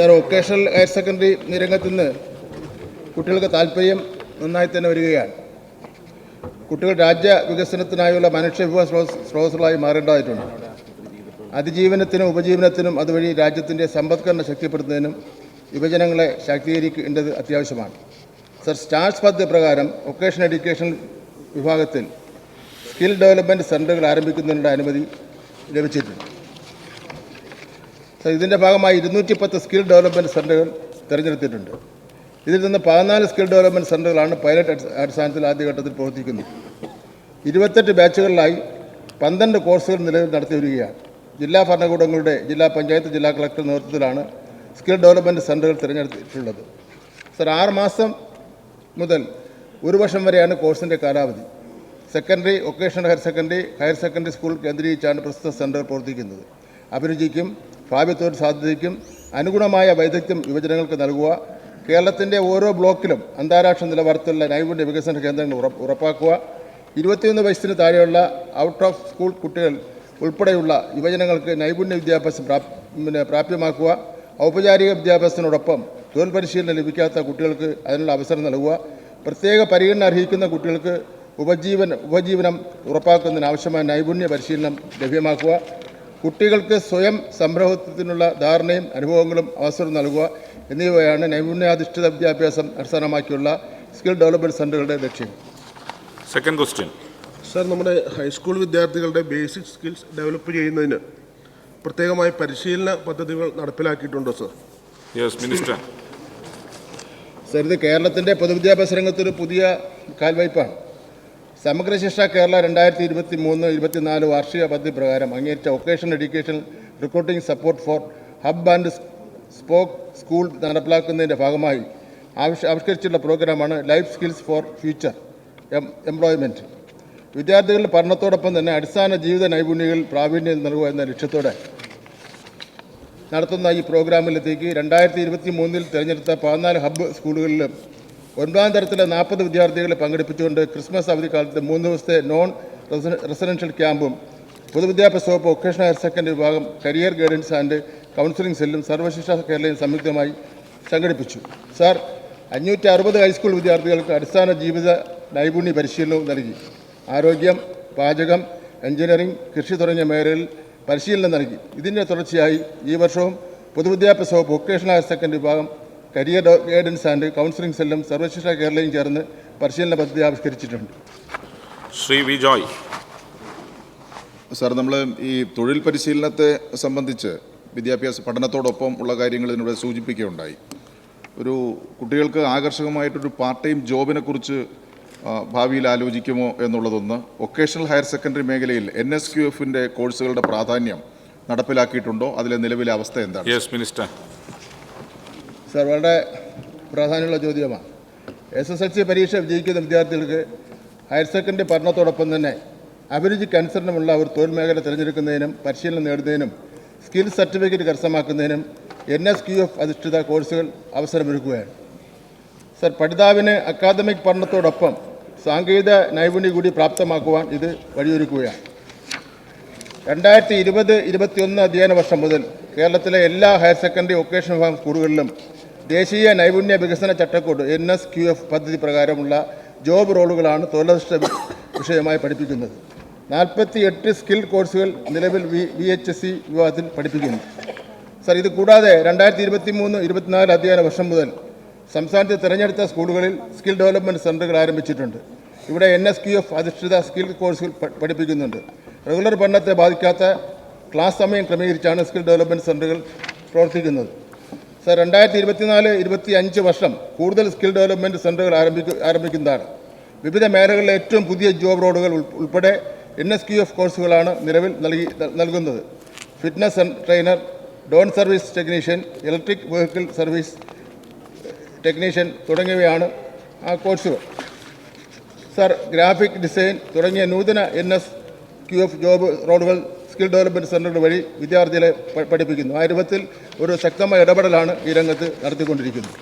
Sir vocational higher secondary രംഗത്ത് നിന്ന് കുട്ടികൾക്ക് താല്പര്യം നന്നായി തന്നെ വരികയാണ്. കുട്ടികൾ രാജ്യ വികസനത്തിനായുള്ള മനുഷ്യ വിഭവ സ്രോതസ് സ്രോതസ്സുകളായി മാറേണ്ടതായിട്ടുണ്ട്. അതിജീവനത്തിനും ഉപജീവനത്തിനും അതുവഴി രാജ്യത്തിന്റെ സമ്പദ്ഘടന ശക്തിപ്പെടുത്തുന്നതിനും യുവജനങ്ങളെ ശാക്തീകരിക്കേണ്ടത് അത്യാവശ്യമാണ്. സർ സ്റ്റാർസ് പദ്ധതി പ്രകാരം വൊക്കേഷൻ എഡ്യൂക്കേഷൻ വിഭാഗത്തിൽ സ്കിൽ ഡെവലപ്മെന്റ് സെന്ററുകൾ ആരംഭിക്കുന്നതിനുള്ള അനുമതി ലഭിച്ചിട്ടുണ്ട്. ഇതിന്റെ ഭാഗമായി ഇരുന്നൂറ്റി പത്ത് സ്കിൽ ഡെവലപ്മെന്റ് സെന്ററുകൾ തിരഞ്ഞെടുത്തിട്ടുണ്ട്. ഇതിൽ നിന്ന് പതിനാല് സ്കിൽ ഡെവലപ്മെന്റ് സെന്ററുകളാണ് പൈലറ്റ് അടിസ്ഥ- അടിസ്ഥാനത്തിൽ ആദ്യഘട്ടത്തിൽ പ്രവർത്തിക്കുന്നത്. ഇരുപത്തെട്ട് ബാച്ചുകളിലായി പന്ത്രണ്ട് കോഴ്സുകൾ നിലവിൽ നടത്തി വരികയാണ്. ജില്ലാ ഭരണകൂടങ്ങളുടെ ജില്ലാ പഞ്ചായത്ത് ജില്ലാ കളക്ടർ നേതൃത്വത്തിലാണ് സ്കിൽ ഡെവലപ്മെന്റ് സെന്ററുകൾ തിരഞ്ഞെടുത്തിട്ടുള്ളത്. സർ ആറ് മാസം മുതൽ ഒരു വർഷം വരെയാണ് കോഴ്സിന്റെ കാലാവധി. Secondary vocational higher secondary higher secondary school കേന്ദ്രീകരിച്ചാണ് പ്രസ്തുത സെന്റർ പ്രവർത്തിക്കുന്നത്. അഭിരുചിക്കും ഭാവി സാധ്യതയ്ക്കും അനുഗുണമായ വൈദഗ്ധ്യം യുവജനങ്ങൾക്ക് നൽകുക. കേരളത്തിന്റെ ഓരോ ബ്ലോക്കിലും അന്താരാഷ്ട്ര നിലവാരത്തിലുള്ള നൈപുണ്യ വികസന കേന്ദ്രങ്ങൾ ഉറപ്പ് ഉറപ്പാക്കുക. ഇരുപത്തിയൊന്ന് വയസ്സിന് താഴെയുള്ള ഔട്ട് ഓഫ് സ്കൂൾ കുട്ടികൾ ഉൾപ്പെടെയുള്ള യുവജനങ്ങൾക്ക് നൈപുണ്യ വിദ്യാഭ്യാസം പിന്നെ പ്രാപ്യമാക്കുക. ഔപചാരിക വിദ്യാഭ്യാസത്തിനോടൊപ്പം തൊഴിൽ പരിശീലനം ലഭിക്കാത്ത കുട്ടികൾക്ക് അതിനുള്ള അവസരം നൽകുക. പ്രത്യേക പരിഗണന അർഹിക്കുന്ന കുട്ടികൾക്ക് ഉപജീവന ഉപജീവനം ഉറപ്പാക്കുന്നതിന് ആവശ്യമായ നൈപുണ്യ പരിശീലനം ലഭ്യമാക്കുക. കുട്ടികൾക്ക് സ്വയം സംരംഭത്തിനുള്ള ധാരണയും അനുഭവങ്ങളും അവസരം നൽകുക എന്നിവയാണ് നൈപുണ്യാധിഷ്ഠിത വിദ്യാഭ്യാസം അടിസ്ഥാനമാക്കിയുള്ള സ്കിൽ ഡെവലപ്മെന്റ് സെന്ററുകളുടെ ലക്ഷ്യം. സെക്കൻഡ് ക്വസ്റ്റ്യൻ സാർ നമ്മുടെ ഹൈസ്കൂൾ വിദ്യാർത്ഥികളുടെ ബേസിക് സ്കിൽസ് ഡെവലപ്പ് ചെയ്യുന്നതിന് പ്രത്യേകമായ പരിശീലന പദ്ധതികൾ നടപ്പിലാക്കിയിട്ടുണ്ടോ സർ? യെസ് മിനിസ്റ്റർ സർ ഇത് കേരളത്തിന്റെ പൊതുവിദ്യാഭ്യാസ രംഗത്തൊരു പുതിയ കാൽവയ്പ്പാണ്. സമഗ്ര ശിക്ഷ കേരള രണ്ടായിരത്തി ഇരുപത്തി മൂന്ന് ഇരുപത്തിനാല് വാർഷിക പദ്ധതി പ്രകാരം അംഗീകരിച്ച vocational education recruiting support for hub and spoke school നടപ്പിലാക്കുന്നതിന്റെ ഭാഗമായി ആവിഷ് ആവിഷ്കരിച്ചിട്ടുള്ള പ്രോഗ്രാമാണ് life skills for future employment വിദ്യാർത്ഥികളുടെ പഠനത്തോടൊപ്പം തന്നെ അടിസ്ഥാന ജീവിത നൈപുണ്യങ്ങൾ പ്രാവീണ്യം നൽകുക എന്ന ലക്ഷ്യത്തോടെ നടത്തുന്ന ഈ പ്രോഗ്രാമിലെത്തേക്ക് രണ്ടായിരത്തി ഇരുപത്തി മൂന്നിൽ തിരഞ്ഞെടുത്ത പതിനാല് ഹബ്ബ് സ്കൂളുകളിലും ഒൻപതാം തരത്തിലെ നാൽപ്പത് വിദ്യാർത്ഥികളെ പങ്കെടുപ്പിച്ചുകൊണ്ട് ക്രിസ്മസ് അവധിക്കാലത്ത് മൂന്ന് ദിവസത്തെ നോൺ റെസിഡൻഷ്യൽ ക്യാമ്പും പൊതുവിദ്യാഭ്യാസ വകുപ്പ് വൊക്കേഷണൽ ഹയർ സെക്കൻഡറി വിഭാഗം കരിയർ ഗൈഡൻസ് ആൻഡ് കൗൺസിലിംഗ് സെല്ലും സർവശിക്ഷ കേരളയും സംയുക്തമായി സംഘടിപ്പിച്ചു. സാർ അഞ്ഞൂറ്റി അറുപത് ഹൈസ്കൂൾ വിദ്യാർത്ഥികൾക്ക് അടിസ്ഥാന ജീവിത നൈപുണ്യ പരിശീലനവും നൽകി. ആരോഗ്യം പാചകം എഞ്ചിനീയറിംഗ് കൃഷി തുടങ്ങിയ മേഖലയിൽ പരിശീലനം നൽകി. ഇതിന്റെ തുടർച്ചയായി ഈ വർഷവും പൊതുവിദ്യാഭ്യാസ വകുപ്പ് വൊക്കേഷണൽ ഹയർ സെക്കൻഡറി വിഭാഗം കരിയർ ഗൈഡൻസ് ആൻഡ് കൗൺസിലിംഗ് സെല്ലും സർവശിക്ഷ കേരളയും ചേർന്ന് പരിശീലന പദ്ധതി ആവിഷ്കരിച്ചിട്ടുണ്ട്. ശ്രീ വി ജോയ്. സാർ നമ്മൾ ഈ തൊഴിൽ പരിശീലനത്തെ സംബന്ധിച്ച് വിദ്യാഭ്യാസ പഠനത്തോടൊപ്പം ഉള്ള കാര്യങ്ങൾ ഇതിനൂടെ സൂചിപ്പിക്കുകയുണ്ടായി. ഒരു കുട്ടികൾക്ക് ആകർഷകമായിട്ടൊരു പാർട്ട് ടൈം ജോബിനെക്കുറിച്ച് ഭാവിയിൽ ആലോചിക്കുമോ എന്നുള്ളതൊന്ന് വൊക്കേഷണൽ ഹയർ സെക്കൻഡറി മേഖലയിൽ എൻ എസ് ക്യു എഫിന്റെ കോഴ്സുകളുടെ പ്രാധാന്യം നടപ്പിലാക്കിയിട്ടുണ്ടോ? അതിലെ നിലവിലെ അവസ്ഥ എന്താണ്? യെസ് മിനിസ്റ്റർ സാർ വളരെ പ്രാധാന്യമുള്ള ചോദ്യമാണ്. എസ് എസ് എൽ സി പരീക്ഷ വിജയിക്കുന്ന വിദ്യാർത്ഥികൾക്ക് ഹയർ സെക്കൻഡറി പഠനത്തോടൊപ്പം തന്നെ അഭിരുചിക്കനുസരണമുള്ള ഒരു തൊഴിൽ മേഖല തിരഞ്ഞെടുക്കുന്നതിനും പരിശീലനം നേടുന്നതിനും സ്കിൽ സർട്ടിഫിക്കറ്റ് കരസ്ഥമാക്കുന്നതിനും എൻ എസ് ക്യു എഫ് അധിഷ്ഠിത കോഴ്സുകൾ അവസരമൊരുക്കുകയാണ്. സർ പഠിതാവിന് അക്കാദമിക് പഠനത്തോടൊപ്പം സാങ്കേതിക നൈപുണ്യം കൂടി പ്രാപ്തമാക്കുവാൻ ഇത് വഴിയൊരുക്കുകയാണ്. രണ്ടായിരത്തി ഇരുപത് ഇരുപത്തിയൊന്ന് അധ്യയന വർഷം മുതൽ കേരളത്തിലെ എല്ലാ ഹയർ സെക്കൻഡറി വൊക്കേഷണൽ വിഭാഗം സ്കൂളുകളിലും ദേശീയ നൈപുണ്യ വികസന ചട്ടക്കൂട് എൻ എസ് ക്യു എഫ് പദ്ധതി പ്രകാരമുള്ള ജോബ് റോളുകളാണ് തൊഴിലധിഷ്ഠ വിഷയമായി പഠിപ്പിക്കുന്നത്. നാൽപ്പത്തി എട്ട് സ്കിൽ കോഴ്സുകൾ നിലവിൽ V V H S C വിഭാഗത്തിൽ പഠിപ്പിക്കുന്നു. സർ ഇത് കൂടാതെ രണ്ടായിരത്തി ഇരുപത്തി മൂന്ന് ഇരുപത്തിനാല് അധ്യയന വർഷം മുതൽ സംസ്ഥാനത്തെ തിരഞ്ഞെടുത്ത സ്കൂളുകളിൽ സ്കിൽ ഡെവലപ്മെന്റ് സെന്ററുകൾ ആരംഭിച്ചിട്ടുണ്ട്. ഇവിടെ എൻ എസ് ക്യു എഫ് അധിഷ്ഠിത സ്കിൽ കോഴ്സുകൾ പഠിപ്പിക്കുന്നുണ്ട്. റെഗുലർ പഠനത്തെ ബാധിക്കാത്ത ക്ലാസ് സമയം ക്രമീകരിച്ചാണ് സ്കിൽ ഡെവലപ്മെന്റ് സെന്ററുകൾ പ്രവർത്തിക്കുന്നത്. സർ രണ്ടായിരത്തി ഇരുപത്തിനാല് ഇരുപത്തി അഞ്ച് വർഷം കൂടുതൽ സ്കിൽ ഡെവലപ്മെന്റ് സെന്ററുകൾ ആരംഭിക്കു ആരംഭിക്കുന്നതാണ്. വിവിധ മേഖലകളിലെ ഏറ്റവും പുതിയ ജോബ് റോഡുകൾ ഉൾ- ഉൾപ്പെടെ എൻ എസ് ക്യു എഫ് കോഴ്സുകളാണ് നിലവിൽ നൽകി നൽകുന്നത്. Fitness trainer drone service technician electric vehicle service technician തുടങ്ങിയവയാണ് ആ കോഴ്സുകൾ. സർ ഗ്രാഫിക് ഡിസൈൻ തുടങ്ങിയ നൂതന N S Q F job റോഡുകൾ സ്കിൽ ഡെവലപ്മെന്റ് സെന്ററുകൾ വഴി വിദ്യാർത്ഥികളെ പഠിപ്പിക്കുന്നു. ആ രൂപത്തിൽ ഒരു ശക്തമായ ഇടപെടലാണ് ഈ രംഗത്ത് നടത്തിക്കൊണ്ടിരിക്കുന്നത്.